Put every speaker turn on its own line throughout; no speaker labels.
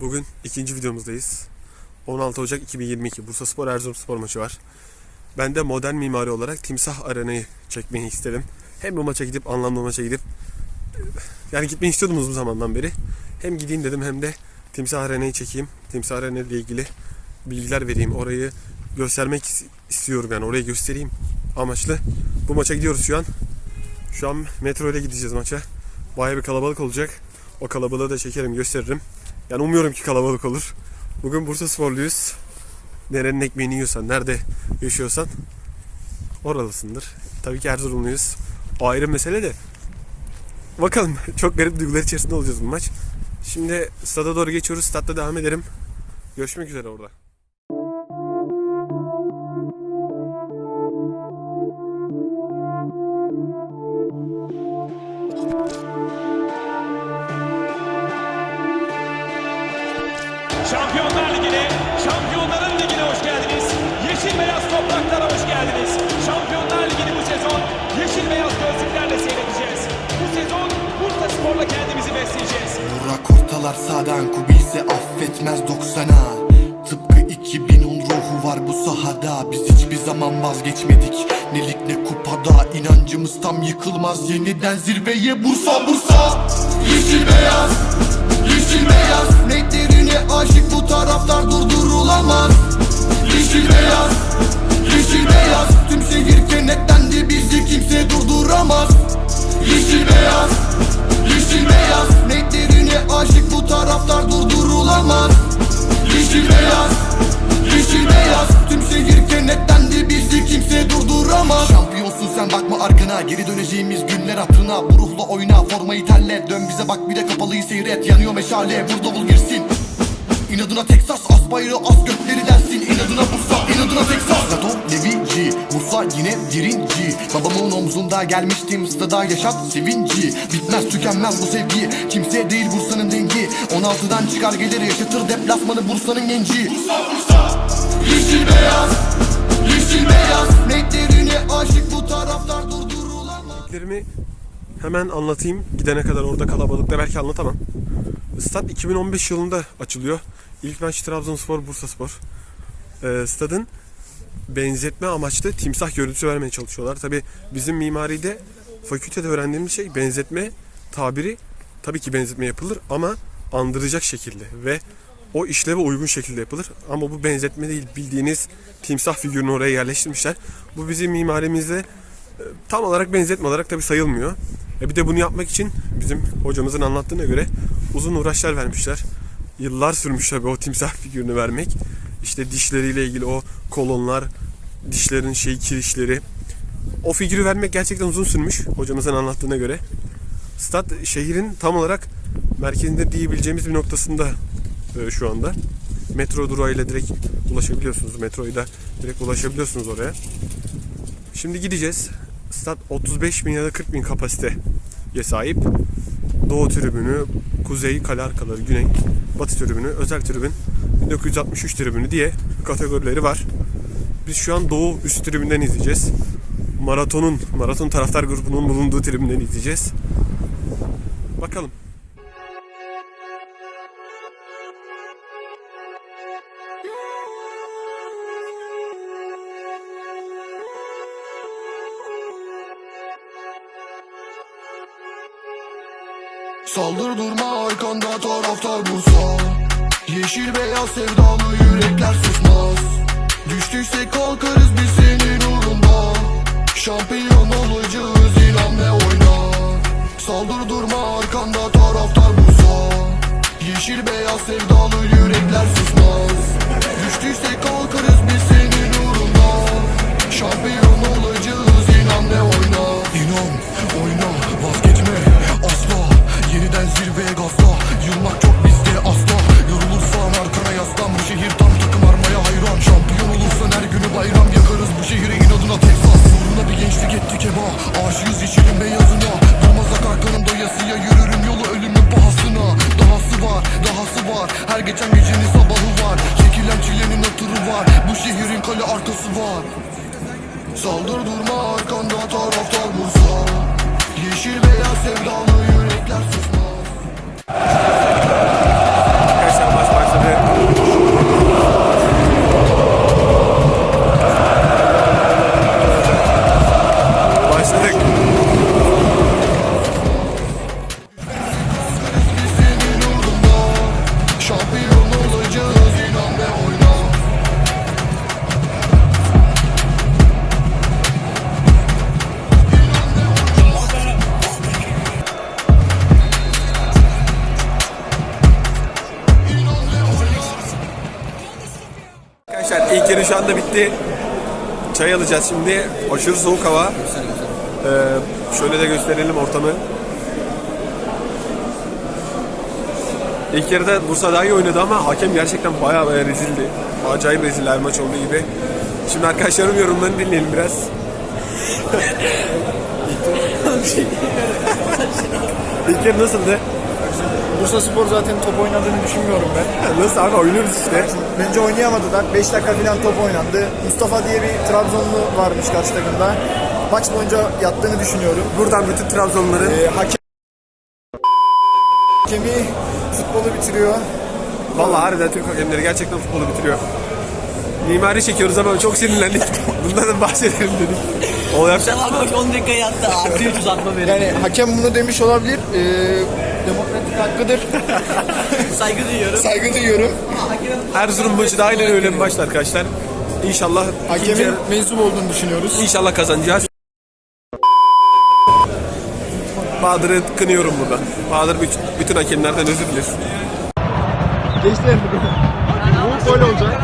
Bugün ikinci videomuzdayız. 16 Ocak 2022 Bursa Spor Erzurum Spor maçı var. Ben de modern mimari olarak Timsah Arena'yı çekmeyi istedim. Hem bu maça gidip anlamlı maça gidip yani gitmeyi istiyordum uzun zamandan beri. Hem gideyim dedim hem de Timsah Arena'yı çekeyim. Timsah Arena ile ilgili bilgiler vereyim. Orayı göstermek is- istiyorum yani orayı göstereyim amaçlı. Bu maça gidiyoruz şu an. Şu an metro ile gideceğiz maça. Bayağı bir kalabalık olacak. O kalabalığı da çekerim gösteririm. Yani umuyorum ki kalabalık olur. Bugün Bursa Sporluyuz. Nerenin ekmeğini yiyorsan, nerede yaşıyorsan oralısındır. Tabii ki Erzurumluyuz. O ayrı mesele de. Bakalım çok garip duygular içerisinde olacağız bu maç. Şimdi stada doğru geçiyoruz. Statta devam ederim. Görüşmek üzere orada.
Zaman vazgeçmedik. Ne lig ne kupada inancımız tam yıkılmaz. Yeniden zirveye Bursa Bursa. Yeşil beyaz Yeşil beyaz. Renklerine aşık bu taraftar durdurulamaz. Yeşil beyaz Yeşil beyaz. Tüm şehir kenetlendi bizi kimse durduramaz. Yeşil beyaz durduramaz Şampiyonsun sen bakma arkana. Geri döneceğimiz günler hatırına. Bu ruhla oyna formayı terle. Dön bize bak bir de kapalıyı seyret. Yanıyor meşale vur davul girsin. İnadına Texas as bayrağı as gökleri dersin. İnadına Bursa inadına Texas. Zato Levici Bursa yine birinci Babamın omzunda gelmiştim stada yaşat sevinci. Bitmez tükenmez bu sevgi. Kimse değil Bursa'nın dengi 16'dan çıkar gelir yaşatır deplasmanı Bursa'nın genci. Bursa Bursa Yeşil beyaz Yeşil beyaz Renklerine aşık bu taraftar durdurulamaz
hemen anlatayım. Gidene kadar orada kalabalıkta belki anlatamam. Stad 2015 yılında açılıyor. İlk maç Trabzonspor, Bursaspor. Ee, stadın benzetme amaçlı timsah görüntüsü vermeye çalışıyorlar. Tabi bizim mimaride fakültede öğrendiğimiz şey benzetme tabiri tabii ki benzetme yapılır ama andıracak şekilde ve o işleve uygun şekilde yapılır. Ama bu benzetme değil bildiğiniz timsah figürünü oraya yerleştirmişler. Bu bizim mimarimizde e, tam olarak benzetme olarak tabi sayılmıyor. E bir de bunu yapmak için bizim hocamızın anlattığına göre uzun uğraşlar vermişler. Yıllar sürmüş tabi o timsah figürünü vermek. İşte dişleriyle ilgili o kolonlar, dişlerin şey kirişleri. O figürü vermek gerçekten uzun sürmüş hocamızın anlattığına göre. Stad şehrin tam olarak merkezinde diyebileceğimiz bir noktasında e, şu anda. Metro durağıyla direkt ulaşabiliyorsunuz. Metroyu da direkt ulaşabiliyorsunuz oraya. Şimdi gideceğiz. Stad 35 bin ya da 40 bin kapasiteye sahip. Doğu tribünü, kuzey kale arkaları, güney, batı tribünü, özel tribün, 1963 tribünü diye kategorileri var. Biz şu an doğu üst tribünden izleyeceğiz. Maratonun, maraton taraftar grubunun bulunduğu tribünden izleyeceğiz. Bakalım.
Saldır durma arkanda taraftar Bursa. Yeşil beyaz sevdalı yürekler susmaz. Düştüysek kalkarız biz senin uğrunda. Şampiyon olacağız inan ve oyna. Saldır durma arkanda taraftar Bursa. Yeşil beyaz sevdalı yürekler susmaz. Düştüysek kalkarız biz senin uğrunda. Şampiyon şehir tam takım armaya hayran. Şampiyon olursan her günü bayram Yakarız. Bu şehri inadına Texas Uğruna bir gençlik ettik heba Aşığız yeşilin beyazına. Durmaz akar kanım doyasıya Yürürüm yolu ölümün pahasına. Dahası var, dahası var. Her geçen gecenin sabahı var. Çekilen çilenin hatırı var. Bu şehrin kale arkası var. Saldır durma arkanda taraftar Bursa. Yeşil beyaz sevdalı yürekler susmaz
Yarı şu anda bitti. Çay alacağız şimdi. Aşırı soğuk hava. Ee, şöyle de gösterelim ortamı. İlk yarıda Bursa daha iyi oynadı ama hakem gerçekten bayağı bayağı rezildi. Acayip rezil her maç olduğu gibi. Şimdi arkadaşlarım yorumlarını dinleyelim biraz. İlk yarı nasıldı?
Bursa Spor zaten top oynadığını düşünmüyorum ben.
Nasıl abi oynuyoruz işte.
Bence oynayamadılar. 5 dakika falan top oynandı. Mustafa diye bir Trabzonlu varmış karşı takımda. Maç boyunca yattığını düşünüyorum.
Buradan bütün Trabzonların
Ee, hakem hakemi futbolu bitiriyor.
Vallahi harbiden Türk hakemleri gerçekten futbolu bitiriyor. Mimari çekiyoruz ama çok sinirlendik. Bundan da bahsedelim dedik. O yapacak.
Abi 10 dakika yattı. Artı 3 uzatma verin.
Yani hakem bunu demiş olabilir. Ee, demokratik hakkıdır.
Saygı duyuyorum.
Saygı duyuyorum.
Erzurum maçı da aynen öyle bir maçtı arkadaşlar. İnşallah ikinci
Hakemin
yarı-
mensup olduğunu düşünüyoruz.
İnşallah kazanacağız. Bahadır'ı kınıyorum burada. Bahadır bütün, bütün hakemlerden özür dilesin.
Gençler bu gol olacak.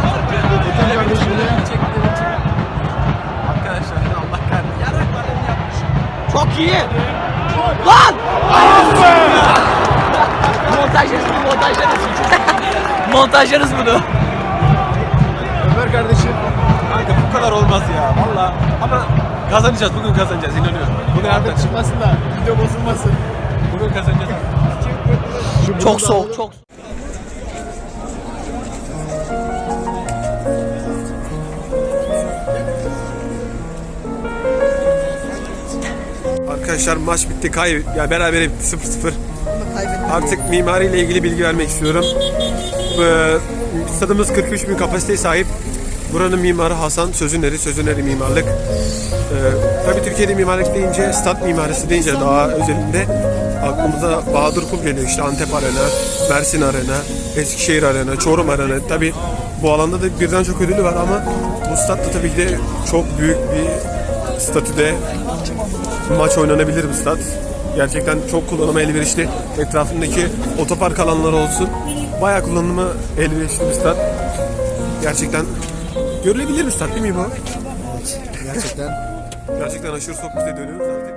Montajlarız bunu.
Ömer kardeşim.
Kanka bu kadar olmaz ya valla. Ama kazanacağız bugün kazanacağız inanıyorum. Bunu
Artık çıkmasın da video bozulmasın.
Bugün kazanacağız.
Çok soğuk, çok
Arkadaşlar maç bitti kay ya beraber bitti 0-0. Artık mimariyle ilgili bilgi vermek istiyorum. Ee, Stadımız 43 bin kapasiteye sahip. Buranın mimarı Hasan Sözüneri, Sözüneri mimarlık. Ee, tabii Türkiye'de mimarlık deyince, stat mimarisi deyince daha özelinde aklımıza Bahadır Kul geliyor. İşte Antep Arena, Mersin Arena, Eskişehir Arena, Çorum Arena. Tabii bu alanda da birden çok ödülü var ama bu stat da tabii ki de çok büyük bir statüde maç oynanabilir bir stat. Gerçekten çok kullanıma elverişli. Etrafındaki otopark alanları olsun. Bayağı kullanıma elverişli bir stat. Gerçekten görülebilir bir stat değil mi bu?
Gerçekten.
Gerçekten aşırı bize dönüyoruz artık.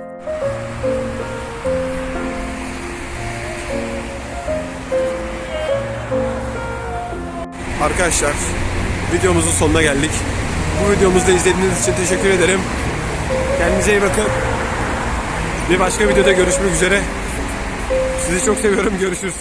Arkadaşlar videomuzun sonuna geldik. Bu videomuzu da izlediğiniz için teşekkür ederim. Kendinize iyi bakın. Bir başka videoda görüşmek üzere. Sizi çok seviyorum. Görüşürüz.